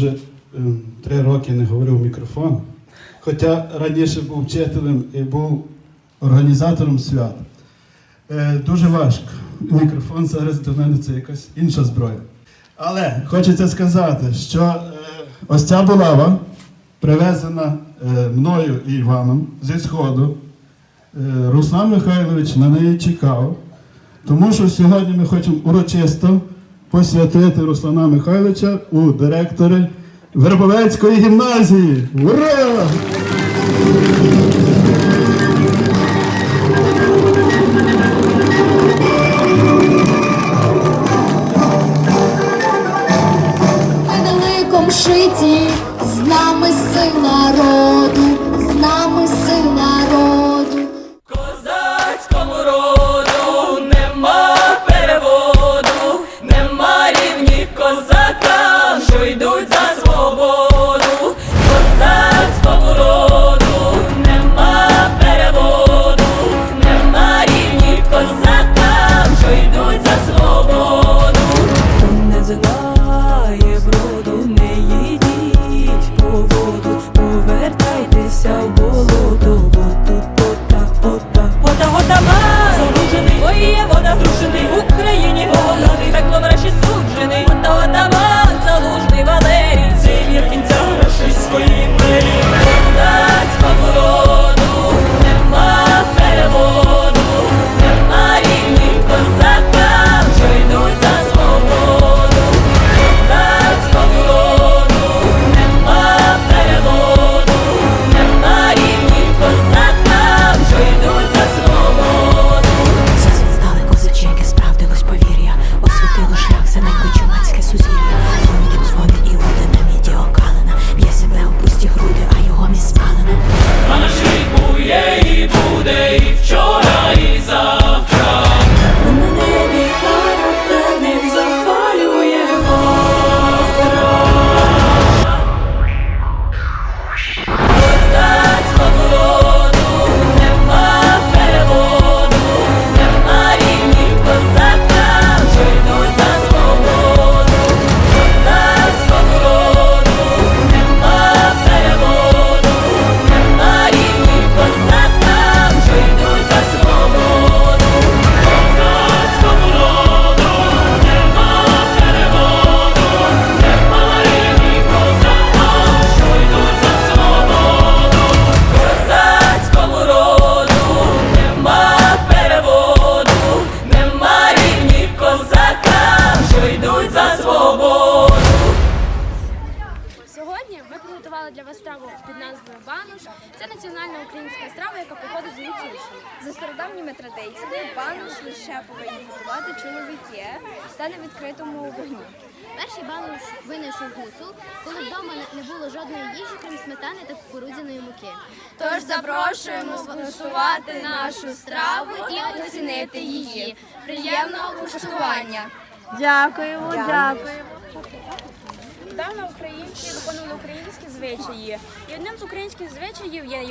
Вже ем, три роки не говорив в мікрофон. Хоча раніше був вчителем і був організатором свят. Е, дуже важко. Мікрофон зараз до мене це якась інша зброя. Але хочеться сказати, що е, ось ця булава привезена е, мною і Іваном зі Сходу. Руслан Михайлович на неї чекав, тому що сьогодні ми хочемо урочисто посвятити Руслана Михайловича у директори Вербовецької гімназії. Ура! Шиті, з нами сил народу, з нами сил народу. Для вас страву під назвою бануш. Це національна українська страва, яка походить з Гуцульщини. За стародавніми традиціями бануш лише повинні готувати чоловіки та на відкритому вогні. Перший бануш винайшов гусул, коли вдома не- не було жодної їжі, крім сметани та кукурудзяної муки. Тож запрошуємо скуштувати нашу страву і оцінити її. Приємного куштування! Дякуємо, дякуємо. Давно українці виконували українські звичаї. І одним з українських звичаїв є,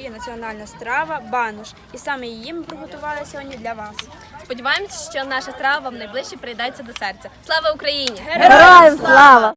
є національна страва бануш. І саме її ми приготували сьогодні для вас. Сподіваємося, що наша страва вам найближче прийдеться до серця. Слава Україні! Героям слава!